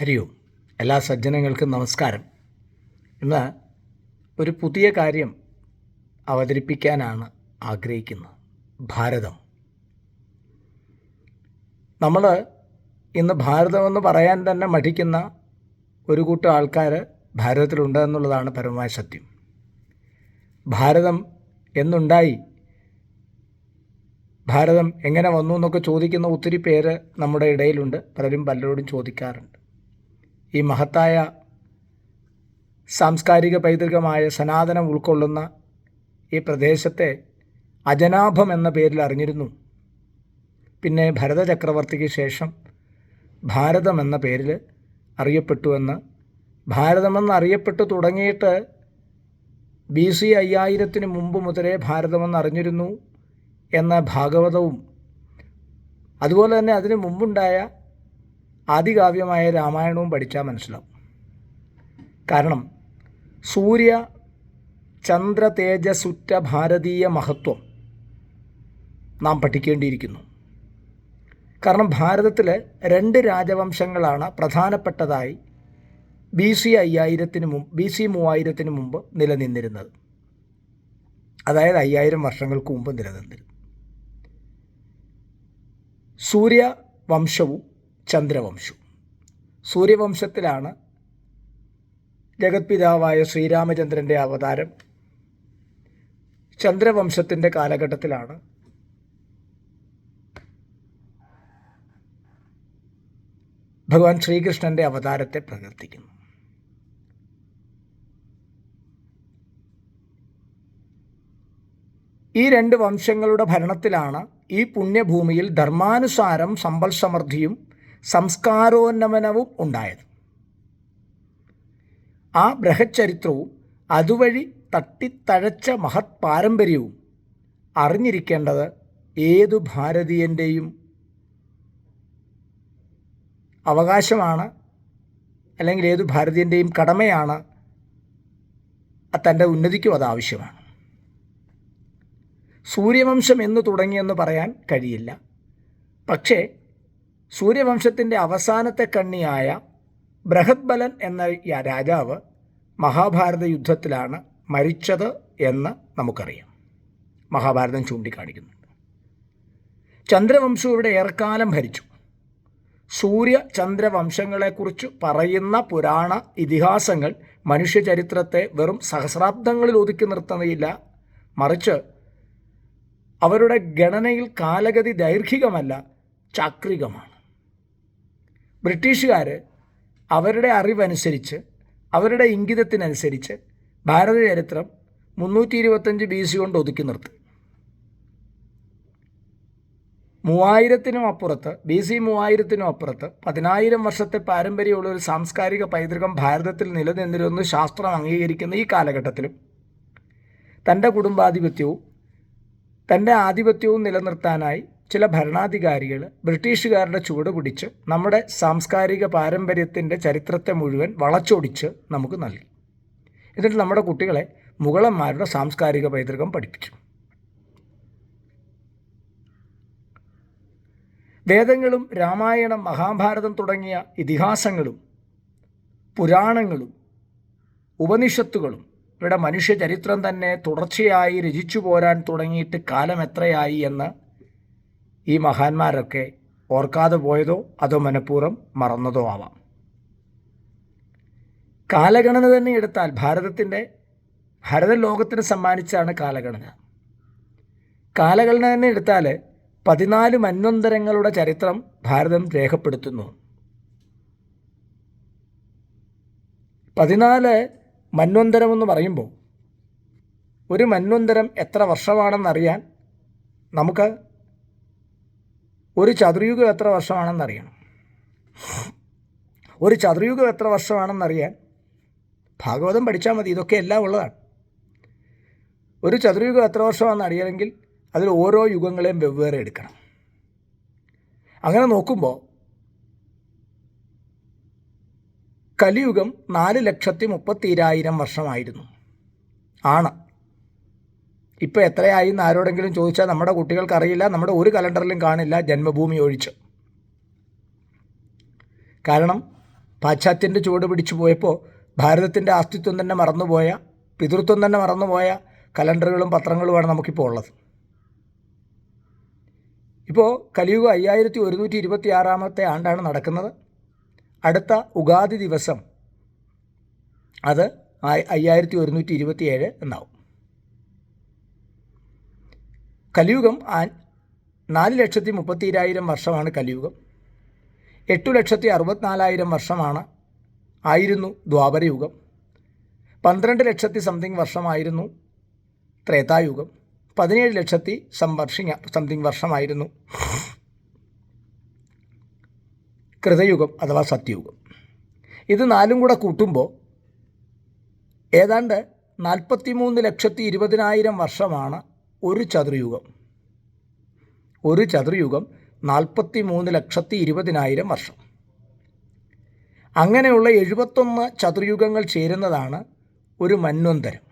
ഹരി ഓം. എല്ലാ സജ്ജനങ്ങൾക്കും നമസ്കാരം. ഇന്ന് ഒരു പുതിയ കാര്യം അവതരിപ്പിക്കാനാണ് ആഗ്രഹിക്കുന്നത്. ഭാരതം. നമ്മൾ ഇന്ന് ഭാരതമെന്ന് പറയാൻ തന്നെ മടിക്കുന്ന ഒരു കൂട്ടം ആൾക്കാർ ഭാരതത്തിലുണ്ട് എന്നുള്ളതാണ് പരമമായ സത്യം. ഭാരതം എന്നുണ്ടായി ഭാരതം എങ്ങനെ വന്നു എന്നൊക്കെ ചോദിക്കുന്ന ഒത്തിരി പേര് നമ്മുടെ ഇടയിലുണ്ട്. പലരും പലരോടും ചോദിക്കാറുണ്ട്. ഈ മഹത്തായ സാംസ്കാരിക പൈതൃകമായ സനാതനം ഉൾക്കൊള്ളുന്ന ഈ പ്രദേശത്തെ അജനാഭം എന്ന പേരിൽ അറിഞ്ഞിരുന്നു. പിന്നെ ഭരത ചക്രവർത്തിക്ക് ശേഷം ഭാരതം എന്ന പേരിൽ അറിയപ്പെട്ടു അറിയപ്പെട്ടുവെന്ന് ഭാരതമെന്ന് അറിയപ്പെട്ടു തുടങ്ങിയിട്ട് ബി സി അയ്യായിരത്തിന് മുമ്പ് മുതലേ ഭാരതമെന്ന് അറിഞ്ഞിരുന്നു എന്ന ഭാഗവതവും അതുപോലെ തന്നെ അതിന് മുമ്പുണ്ടായ ആദികാവ്യമായ രാമായണവും പഠിച്ചാൽ മനസ്സിലാവും. കാരണം സൂര്യ ചന്ദ്ര തേജസുറ്റ ഭാരതീയ മഹത്വം നാം പഠിക്കേണ്ടിയിരിക്കുന്നു. കാരണം ഭാരതത്തിൽ രണ്ട് രാജവംശങ്ങളാണ് പ്രധാനപ്പെട്ടതായി ബി സി അയ്യായിരത്തിന് മുമ്പ് ബി സി മൂവായിരത്തിന് മുമ്പ് നിലനിന്നിരുന്നത്. അതായത് അയ്യായിരം വർഷങ്ങൾക്ക് മുമ്പ് നിലനിന്നിരുന്നു സൂര്യവംശവും ചന്ദ്രവംശവും സൂര്യവംശത്തിലാണ് ജഗത്പിതാവായ ശ്രീരാമചന്ദ്രന്റെ അവതാരം. ചന്ദ്രവംശത്തിന്റെ കാലഘട്ടത്തിലാണ് ഭഗവാൻ ശ്രീകൃഷ്ണന്റെ അവതാരത്തെ പ്രകീർത്തിക്കുന്നു ഈ രണ്ട് വംശങ്ങളുടെ ഭരണത്തിലാണ് ഈ പുണ്യഭൂമിയിൽ ധർമാനുസാരം സമ്പൽ സമൃദ്ധിയും സംസ്കാരോന്നമനവും ഉണ്ടായത്. ആ ബൃഹച്ചരിത്രവും അതുവഴി തട്ടിത്തഴച്ച മഹത് പാരമ്പര്യവും അറിഞ്ഞിരിക്കേണ്ടത് ഏതു ഭാരതീയന്റെയും അവകാശമാണ് അല്ലെങ്കിൽ ഏതു ഭാരതീയന്റെയും കടമയാണ് തന്റെ ഉന്നതിക്കും അത് ആവശ്യമാണ്. സൂര്യവംശം എന്ന് തുടങ്ങിയെന്ന് പറയാൻ കഴിയില്ല. പക്ഷേ സൂര്യവംശത്തിന്റെ അവസാനത്തെ കണ്ണിയായ ബൃഹത്ബലൻ എന്ന രാജാവ് മഹാഭാരത യുദ്ധത്തിലാണ് മരിച്ചത് എന്ന് നമുക്കറിയാം. മഹാഭാരതം ചൂണ്ടിക്കാണിക്കുന്നുണ്ട് ചന്ദ്രവംശം ഇവിടെ ഏറെക്കാലം ഭരിച്ചു. സൂര്യ ചന്ദ്രവംശങ്ങളെക്കുറിച്ച് പറയുന്ന പുരാണ ഇതിഹാസങ്ങൾ മനുഷ്യചരിത്രത്തെ വെറും സഹസ്രാബ്ദങ്ങളിൽ ഒതുക്കി നിർത്തുന്നില്ല മറിച്ച് അവരുടെ ഗണനയിൽ കാലഗതി ദൈർഘികമല്ല ചാക്രികമാണ്. ബ്രിട്ടീഷുകാർ അവരുടെ അറിവനുസരിച്ച് അവരുടെ ഇംഗിതത്തിനനുസരിച്ച് ഭാരത ചരിത്രം മുന്നൂറ്റി ഇരുപത്തഞ്ച് ബി സി കൊണ്ട് ഒതുക്കി നിർത്തി. മൂവായിരത്തിനും അപ്പുറത്ത് ബി സി മൂവായിരത്തിനും അപ്പുറത്ത് പതിനായിരം വർഷത്തെ പാരമ്പര്യമുള്ള ഒരു സാംസ്കാരിക പൈതൃകം ഭാരതത്തിൽ നിലനിന്നിരുന്നു ശാസ്ത്രം അംഗീകരിക്കുന്ന ഈ കാലഘട്ടത്തിലും. തന്റെ കുടുംബാധിപത്യവും തന്റെ ആധിപത്യവും നിലനിർത്താനായി ചില ഭരണാധികാരികൾ ബ്രിട്ടീഷുകാരുടെ ചുവട് പിടിച്ച് നമ്മുടെ സാംസ്കാരിക പാരമ്പര്യത്തിന്റെ ചരിത്രത്തെ മുഴുവൻ വളച്ചൊടിച്ച് നമുക്ക് നൽകി. എന്നിട്ട് നമ്മുടെ കുട്ടികളെ മുഗളന്മാരുടെ സാംസ്കാരിക പൈതൃകം പഠിപ്പിച്ചു. വേദങ്ങളും രാമായണം മഹാഭാരതം തുടങ്ങിയ ഇതിഹാസങ്ങളും പുരാണങ്ങളും ഉപനിഷത്തുകളും ഇവിടെ മനുഷ്യ ചരിത്രം തന്നെ തുടർച്ചയായി രചിച്ചു പോരാൻ തുടങ്ങിയിട്ട് കാലം എത്രയായി എന്ന് ഈ മഹാന്മാരൊക്കെ ഓർക്കാതെ പോയതോ അതോ മനഃപൂർവം മറന്നതോ ആവാം. കാലഗണന തന്നെ എടുത്താൽ ഭാരതത്തിന്റെ ഭാരത ലോകത്തിന് സമ്മാനിച്ചാണ് കാലഗണന. കാലഗണന തന്നെ എടുത്താൽ പതിനാല് മന്വന്തരങ്ങളുടെ ചരിത്രം ഭാരതം രേഖപ്പെടുത്തുന്നു. പതിനാല് മന്വന്തരം എന്ന് പറയുമ്പോൾ ഒരു മന്വന്തരം എത്ര വർഷമാണെന്നറിയാൻ നമുക്ക് ഒരു ചതുർയുഗം എത്ര വർഷമാണെന്നറിയണം. ഒരു ചതുർയുഗം എത്ര വർഷമാണെന്നറിയാൻ ഭാഗവതം പഠിച്ചാൽ മതി. ഇതൊക്കെ എല്ലാം ഉള്ളതാണ്. ഒരു ചതുർയുഗം എത്ര വർഷമാണെന്ന് അറിയണമെങ്കിൽ അതിൽ ഓരോ യുഗങ്ങളെയും വെവ്വേറെ എടുക്കണം. അങ്ങനെ നോക്കുമ്പോൾ കലിയുഗം നാല് ലക്ഷത്തി മുപ്പത്തിരായിരം വർഷമായിരുന്നു. ആണ്. ഇപ്പോൾ എത്രയായി എന്ന് ആരോടെങ്കിലും ചോദിച്ചാൽ നമ്മുടെ കുട്ടികൾക്ക് അറിയില്ല നമ്മുടെ ഒരു കലണ്ടറിലും കാണില്ല ജന്മഭൂമി ഒഴിച്ച്. കാരണം പാശ്ചാത്യന്റെ ചുവട് പിടിച്ചു പോയപ്പോൾ ഭാരതത്തിന്റെ അസ്തിത്വം തന്നെ മറന്നുപോയ പിതൃത്വം തന്നെ മറന്നുപോയ കലണ്ടറുകളും പത്രങ്ങളുമാണ് നമുക്കിപ്പോൾ ഉള്ളത്. ഇപ്പോൾ കലിയുഗ അയ്യായിരത്തി ഒരുന്നൂറ്റി ഇരുപത്തി ആറാമത്തെ ആണ്ടാണ് നടക്കുന്നത്. അടുത്ത ഉഗാദി ദിവസം അത് അയ്യായിരത്തി ഒരുന്നൂറ്റി ഇരുപത്തി ഏഴ് എന്നാവും. കലിയുഗം നാല് ലക്ഷത്തി മുപ്പത്തിരായിരം വർഷമാണ് കലിയുഗം. എട്ടു ലക്ഷത്തി അറുപത്തിനാലായിരം വർഷമാണ് ആയിരുന്നു ദ്വാപരയുഗം. പന്ത്രണ്ട് ലക്ഷത്തി സംതിങ് വർഷമായിരുന്നു ത്രേതായുഗം. പതിനേഴ് ലക്ഷത്തി സംവർഷിങ് സംതിങ് വർഷമായിരുന്നു കൃതയുഗം അഥവാ സത്യയുഗം. ഇത് നാലും കൂടെ കൂട്ടുമ്പോൾ ഏതാണ്ട് നാൽപ്പത്തി മൂന്ന് ലക്ഷത്തി ഇരുപതിനായിരം വർഷമാണ് ഒരു ചതുർയുഗം. ഒരു ചതുർയുഗം നാൽപ്പത്തി മൂന്ന് ലക്ഷത്തി ഇരുപതിനായിരം വർഷം. അങ്ങനെയുള്ള എഴുപത്തൊന്ന് ചതുർയുഗങ്ങൾ ചേരുന്നതാണ് ഒരു മന്വന്തരം.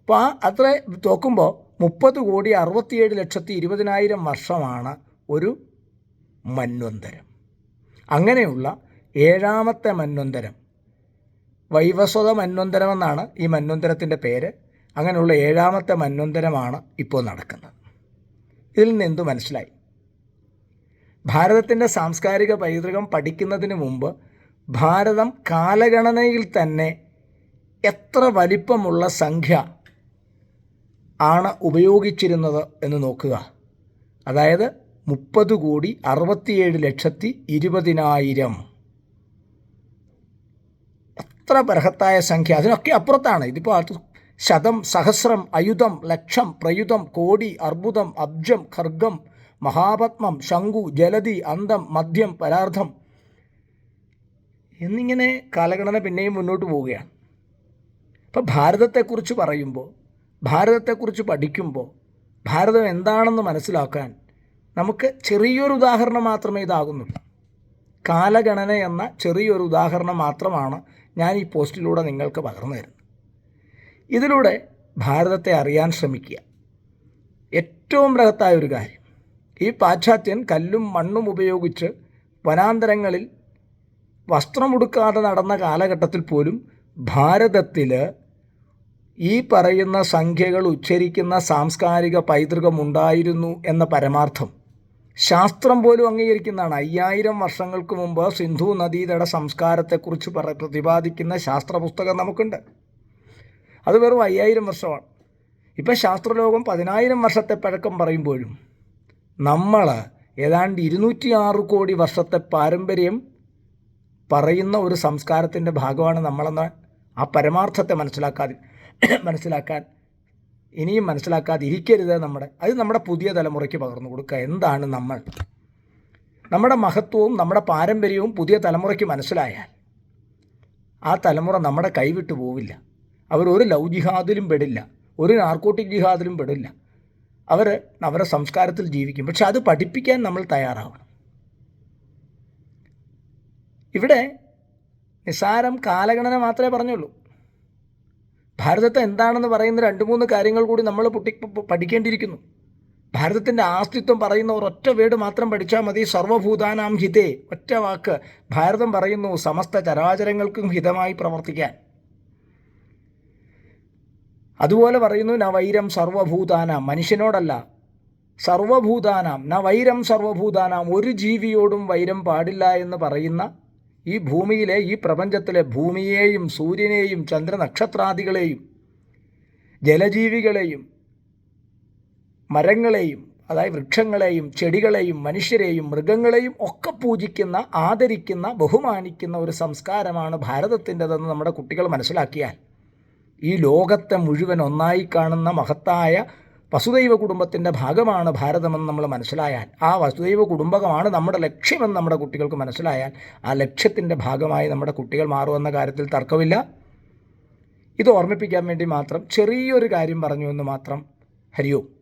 അപ്പോൾ ആ അത്ര നോക്കുമ്പോൾ മുപ്പത് കോടി അറുപത്തിയേഴ് ലക്ഷത്തി ഇരുപതിനായിരം വർഷമാണ് ഒരു മന്വന്തരം. അങ്ങനെയുള്ള ഏഴാമത്തെ മന്വന്തരം. വൈവസ്വത മന്വന്തരം എന്നാണ് ഈ മന്വന്തരത്തിന്റെ പേര്. അങ്ങനെയുള്ള ഏഴാമത്തെ മന്വന്തരമാണ് ഇപ്പോൾ നടക്കുന്നത്. ഇതിൽ നിന്ന് എന്തു മനസ്സിലായി? ഭാരതത്തിന്റെ സാംസ്കാരിക പൈതൃകം പഠിക്കുന്നതിന് മുമ്പ് ഭാരതം കാലഗണനയിൽ തന്നെ എത്ര വലിപ്പമുള്ള സംഖ്യ ആണ് ഉപയോഗിച്ചിരുന്നത് എന്ന് നോക്കുക. അതായത് മുപ്പത് കോടി അറുപത്തിയേഴ് ലക്ഷത്തി ഇരുപതിനായിരം. എത്ര ബൃഹത്തായ സംഖ്യ. അതിനൊക്കെ അപ്പുറത്താണ്. ഇതിപ്പോൾ അത് ശതം സഹസ്രം അയുധം ലക്ഷം പ്രയുധം കോടി അർബുദം അബ്ജം ഖർഗം മഹാപത്മം ശംഖു ജലധി അന്തം മദ്യം പരാർത്ഥം എന്നിങ്ങനെ കാലഗണന പിന്നെയും മുന്നോട്ട് പോവുകയാണ്. അപ്പോൾ ഭാരതത്തെക്കുറിച്ച് പറയുമ്പോൾ ഭാരതത്തെക്കുറിച്ച് പഠിക്കുമ്പോൾ ഭാരതം എന്താണെന്ന് മനസ്സിലാക്കാൻ നമുക്ക് ചെറിയൊരു ഉദാഹരണം മാത്രമേ ഇതാകുന്നുള്ളൂ. കാലഗണന എന്ന ചെറിയൊരു ഉദാഹരണം മാത്രമാണ് ഞാൻ ഈ പോസ്റ്റിലൂടെ നിങ്ങൾക്ക് പകർന്നു തരുന്നത്. ഇതിലൂടെ ഭാരതത്തെ അറിയാൻ ശ്രമിക്കുക. ഏറ്റവും ബൃഹത്തായ ഒരു കാര്യം. ഈ പാശ്ചാത്യൻ കല്ലും മണ്ണും ഉപയോഗിച്ച് വനാന്തരങ്ങളിൽ വസ്ത്രമുടുക്കാതെ നടന്ന കാലഘട്ടത്തിൽ പോലും ഭാരതത്തിൽ ഈ പറയുന്ന സംഖ്യകൾ ഉച്ചരിക്കുന്ന സാംസ്കാരിക പൈതൃകം ഉണ്ടായിരുന്നു എന്ന പരമാർത്ഥം. ശാസ്ത്രം പോലും അംഗീകരിക്കുന്നതാണ്. അയ്യായിരം വർഷങ്ങൾക്ക് മുമ്പ് സിന്ധു നദീതട സംസ്കാരത്തെക്കുറിച്ച് പ്രതിപാദിക്കുന്ന ശാസ്ത്ര പുസ്തകം നമുക്കുണ്ട്. അത് വെറും അയ്യായിരം വർഷമാണ്. ഇപ്പം ശാസ്ത്രലോകം പതിനായിരം വർഷത്തെ പഴക്കം പറയുമ്പോഴും നമ്മൾ ഏതാണ്ട് ഇരുന്നൂറ്റി ആറ് കോടി വർഷത്തെ പാരമ്പര്യം പറയുന്ന ഒരു സംസ്കാരത്തിന്റെ ഭാഗമാണ് നമ്മളെന്ന് ആ പരമാർത്ഥത്തെ മനസ്സിലാക്കാതെ മനസ്സിലാക്കാൻ ഇനിയും മനസ്സിലാക്കാതിരിക്കരുത് നമ്മുടെ. അത് നമ്മുടെ പുതിയ തലമുറയ്ക്ക് പകർന്നു കൊടുക്കുക. എന്താണ് നമ്മൾ? നമ്മുടെ മഹത്വവും നമ്മുടെ പാരമ്പര്യവും പുതിയ തലമുറയ്ക്ക് മനസ്സിലായാൽ ആ തലമുറ നമ്മുടെ കൈവിട്ടു പോവില്ല. അവർ ഒരു ലൗ ജിഹാദിലും പെടില്ല ഒരു നാർക്കോട്ടിക് ജിഹാദിലും പെടില്ല. അവർ അവരുടെ സംസ്കാരത്തിൽ ജീവിക്കും. പക്ഷെ അത് പഠിപ്പിക്കാൻ നമ്മൾ തയ്യാറാവണം. ഇവിടെ നിസ്സാരം കാലഗണന മാത്രമേ പറഞ്ഞുള്ളൂ. ഭാരതത്തെ എന്താണെന്ന് പറയുന്ന രണ്ട് മൂന്ന് കാര്യങ്ങൾ കൂടി നമ്മൾ പൊട്ടി പഠിക്കേണ്ടിയിരിക്കുന്നു. ഭാരതത്തിന്റെ ആസ്തിത്വം പറയുന്ന ഒരൊറ്റ വേട് മാത്രം പഠിച്ചാൽ മതി. സർവഭൂതാനാം ഹിതേ. ഒറ്റ വാക്ക്. ഭാരതം പറയുന്നു സമസ്ത ചരാചരങ്ങൾക്കും ഹിതമായി പ്രവർത്തിക്കാൻ. അതുപോലെ പറയുന്നു ന വൈരം സർവഭൂതാനാം. മനുഷ്യനോടല്ല. സർവഭൂതാനാം. ന വൈരം സർവഭൂതാനാം. ഒരു ജീവിയോടും വൈരം പാടില്ല എന്ന് പറയുന്ന ഈ ഭൂമിയിലെ ഈ പ്രപഞ്ചത്തിലെ ഭൂമിയെയും സൂര്യനെയും ചന്ദ്രനക്ഷത്രാദികളെയും ജലജീവികളെയും മരങ്ങളെയും അതായത് വൃക്ഷങ്ങളെയും ചെടികളെയും മനുഷ്യരെയും മൃഗങ്ങളെയും ഒക്കെ പൂജിക്കുന്ന ആദരിക്കുന്ന ബഹുമാനിക്കുന്ന ഒരു സംസ്കാരമാണ് ഭാരതത്തിന്റെതെന്ന് നമ്മുടെ കുട്ടികൾ മനസ്സിലാക്കിയാൽ ഈ ലോകത്തെ മുഴുവൻ ഒന്നായി കാണുന്ന മഹത്തായ വസുദൈവ കുടുംബത്തിന്റെ ഭാഗമാണ് ഭാരതമെന്ന് നമ്മൾ മനസ്സിലായാൽ ആ വസുദൈവ കുടുംബകമാണ് നമ്മുടെ ലക്ഷ്യമെന്ന് നമ്മുടെ കുട്ടികൾക്ക് മനസ്സിലായാൽ ആ ലക്ഷ്യത്തിന്റെ ഭാഗമായി നമ്മുടെ കുട്ടികൾ മാറുമെന്ന കാര്യത്തിൽ തർക്കമില്ല. ഇത് ഓർമ്മിപ്പിക്കാൻ വേണ്ടി മാത്രം ചെറിയൊരു കാര്യം പറഞ്ഞു എന്ന് മാത്രം ഹരിയോം.